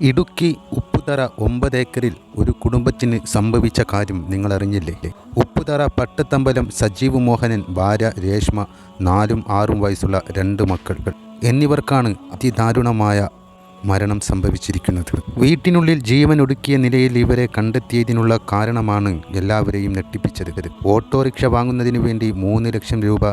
ഇടുക്കി ഉപ്പുതറ ഒമ്പത് ഏക്കറിൽ ഒരു കുടുംബത്തിന് സംഭവിച്ച കാര്യം നിങ്ങൾ അറിഞ്ഞില്ലേ ഉപ്പുതറ പട്ടത്തമ്പലം സജീവ് മോഹനൻ ഭാര്യ രേഷ്മ നാലും ആറും വയസ്സുള്ള രണ്ട് മക്കൾ. എന്നിവർക്കാണ് അതിദാരുണമായ മരണം സംഭവിച്ചിരിക്കുന്നത്. വീട്ടിനുള്ളിൽ ജീവൻ ഒടുക്കിയ നിലയിൽ ഇവരെ കണ്ടെത്തിയതിനുള്ള കാരണമാണ് എല്ലാവരെയും ഞെട്ടിപ്പിച്ചത്. ഓട്ടോറിക്ഷ വാങ്ങുന്നതിന് വേണ്ടി മൂന്ന് ലക്ഷം രൂപ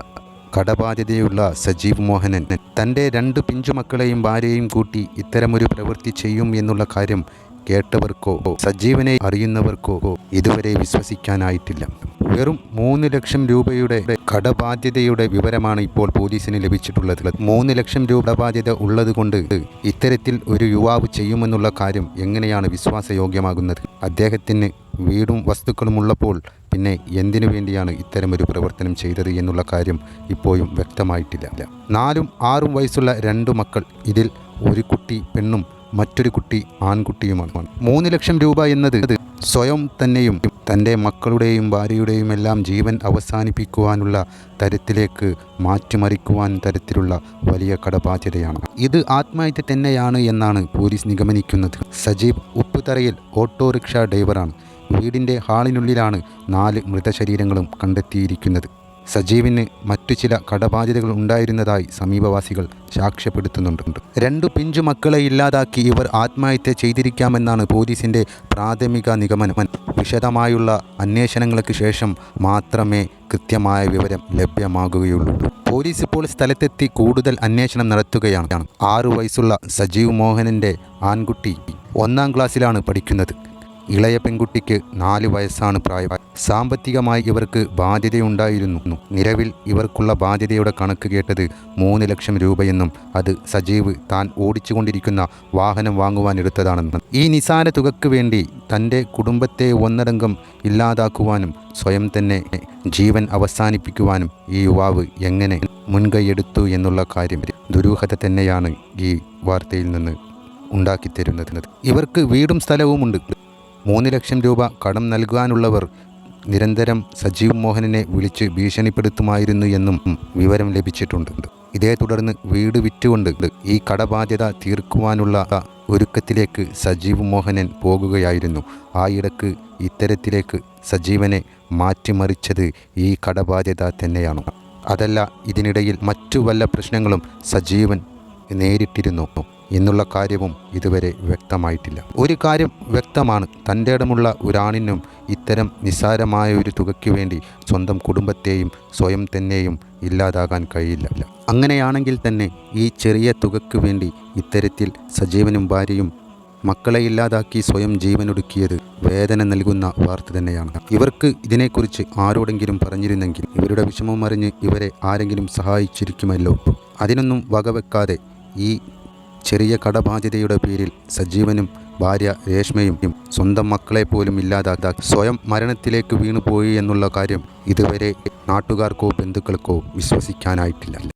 കടബാധ്യതയുള്ള സജീവ് മോഹനൻ. തന്റെ രണ്ട് പിഞ്ചുമക്കളെയും ഭാര്യയും കൂട്ടി ഇത്തരമൊരു പ്രവൃത്തി ചെയ്യും എന്നുള്ള കാര്യം കേട്ടവർക്കോ സജീവനെ അറിയുന്നവർക്കോ ഇതുവരെ വിശ്വസിക്കാനായിട്ടില്ല. വെറും മൂന്ന് ലക്ഷം രൂപയുടെ കടബാധ്യതയുടെ വിവരമാണ് ഇപ്പോൾ പോലീസിന് ലഭിച്ചിട്ടുള്ളത്. മൂന്ന് ലക്ഷം രൂപ കടബാധ്യത ഉള്ളതുകൊണ്ട് ഇത്തരത്തിൽ ഒരു യുവാവ് ചെയ്യുമെന്നുള്ള കാര്യം എങ്ങനെയാണ് വിശ്വാസയോഗ്യമാകുന്നത്? അദ്ദേഹത്തിന് വീടും വസ്തുക്കളും ഉള്ളപ്പോൾ പിന്നെ എന്തിനു വേണ്ടിയാണ് ഇത്തരമൊരു പ്രവർത്തനം ചെയ്തത് എന്നുള്ള കാര്യം ഇപ്പോഴും വ്യക്തമായിട്ടില്ല. നാലും ആറും വയസ്സുള്ള രണ്ടു മക്കൾ ഇതിൽ ഒരു കുട്ടി പെണ്ണും മറ്റൊരു കുട്ടി ആൺകുട്ടിയുമാണ്. മൂന്ന് ലക്ഷം രൂപ എന്നത് സ്വയം തന്നെയും തന്റെ മക്കളുടെയും ഭാര്യയുടെയും എല്ലാം ജീവൻ അവസാനിപ്പിക്കുവാനുള്ള തരത്തിലേക്ക് മാറ്റിമറിക്കുവാൻ തരത്തിലുള്ള വലിയ കടബാധ്യതയാണ്. ഇത് ആത്മഹത്യ തന്നെയാണ് എന്നാണ് പോലീസ് നിഗമനിക്കുന്നത്. സജീവ് ഉപ്പുതറയിൽ ഓട്ടോറിക്ഷ ഡ്രൈവറാണ്. വീടിന്റെ ഹാളിനുള്ളിലാണ് നാല് മൃതശരീരങ്ങളും കണ്ടെത്തിയിരിക്കുന്നത്. സജീവിന് മറ്റു ചില കടബാധ്യതകൾ ഉണ്ടായിരുന്നതായി സമീപവാസികൾ സാക്ഷ്യപ്പെടുത്തുന്നുണ്ട്. രണ്ടു പിഞ്ചു മക്കളെ ഇല്ലാതാക്കി ഇവർ ആത്മഹത്യ ചെയ്തിരിക്കാമെന്നാണ് പോലീസിന്റെ പ്രാഥമിക നിഗമനം. വിശദമായുള്ള അന്വേഷണങ്ങൾക്ക് ശേഷം മാത്രമേ കൃത്യമായ വിവരം ലഭ്യമാകുകയുള്ളൂ. പോലീസ് ഇപ്പോൾ സ്ഥലത്തെത്തി കൂടുതൽ അന്വേഷണം നടത്തുകയാണ്. ആറു വയസ്സുള്ള സജീവ് മോഹനന്റെ ആൺകുട്ടി ഒന്നാം ക്ലാസ്സിലാണ് പഠിക്കുന്നത്. ഇളയ പെൺകുട്ടിക്ക് നാല് വയസ്സാണ് പ്രായം. സാമ്പത്തികമായി ഇവർക്ക് ബാധ്യതയുണ്ടായിരുന്നു. നിലവിൽ ഇവർക്കുള്ള ബാധ്യതയുടെ കണക്ക് കേട്ടത് മൂന്ന് ലക്ഷം രൂപയെന്നും അത് സജീവ് താൻ ഓടിച്ചുകൊണ്ടിരിക്കുന്ന വാഹനം വാങ്ങുവാനെടുത്തതാണെന്നും. ഈ നിസാര തുകയ്ക്ക് വേണ്ടി തന്റെ കുടുംബത്തെ ഒന്നടങ്കം ഇല്ലാതാക്കുവാനും സ്വയം തന്നെ ജീവൻ അവസാനിപ്പിക്കുവാനും ഈ യുവാവ് എങ്ങനെ മുൻകൈയെടുത്തു എന്നുള്ള കാര്യം ദുരൂഹത തന്നെയാണ് ഈ വാർത്തയിൽ നിന്ന് ഉണ്ടാക്കിത്തരുന്നത്. ഇവർക്ക് വീടും സ്ഥലവുമുണ്ട്. മൂന്ന് ലക്ഷം രൂപ കടം നൽകാനുള്ളവർ നിരന്തരം സജീവ് മോഹനനെ വിളിച്ച് ഭീഷണിപ്പെടുത്തുമായിരുന്നു എന്നും വിവരം ലഭിച്ചിട്ടുണ്ട്. ഇതേ തുടർന്ന് വീട് വിറ്റുകൊണ്ട് ഈ കടബാധ്യത തീർക്കുവാനുള്ള ഒരുക്കത്തിലേക്ക് സജീവ് മോഹനൻ പോകുകയായിരുന്നു. ആയിടക്ക് ഇത്തരത്തിലേക്ക് സജീവനെ മാറ്റിമറിച്ചത് ഈ കടബാധ്യത തന്നെയാണ്. അതല്ല ഇതിനിടയിൽ മറ്റു വല്ല പ്രശ്നങ്ങളും സജീവൻ നേരിട്ടിരുന്നു. എന്നുള്ള കാര്യവും ഇതുവരെ വ്യക്തമായിട്ടില്ല. ഒരു കാര്യം വ്യക്തമാണ്. തന്റെ ഇടമുള്ള ഒരാണിനും ഇത്തരം നിസ്സാരമായ ഒരു തുകയ്ക്ക് വേണ്ടി സ്വന്തം കുടുംബത്തെയും സ്വയം തന്നെയും ഇല്ലാതാകാൻ കഴിയില്ല. അങ്ങനെയാണെങ്കിൽ തന്നെ ഈ ചെറിയ തുകയ്ക്ക് വേണ്ടി ഇത്തരത്തിൽ സജീവനും ഭാര്യയും മക്കളെ ഇല്ലാതാക്കി സ്വയം ജീവനൊടുക്കിയത് വേദന നൽകുന്ന വാർത്ത തന്നെയാണ്. ഇവർക്ക് ഇതിനെക്കുറിച്ച് ആരോടെങ്കിലും പറഞ്ഞിരുന്നെങ്കിൽ ഇവരുടെ വിഷമം അറിഞ്ഞ് ഇവരെ ആരെങ്കിലും സഹായിച്ചിരിക്കുമല്ലോ. അതിനൊന്നും വകവെക്കാതെ ഈ ചെറിയ കടബാധ്യതയുടെ പേരിൽ സജീവനും ഭാര്യ രേഷ്മയും സ്വന്തം മക്കളെ പോലും സ്വയം മരണത്തിലേക്ക് വീണുപോയി എന്നുള്ള കാര്യം ഇതുവരെ നാട്ടുകാർക്കോ ബന്ധുക്കൾക്കോ വിശ്വസിക്കാനായിട്ടില്ല.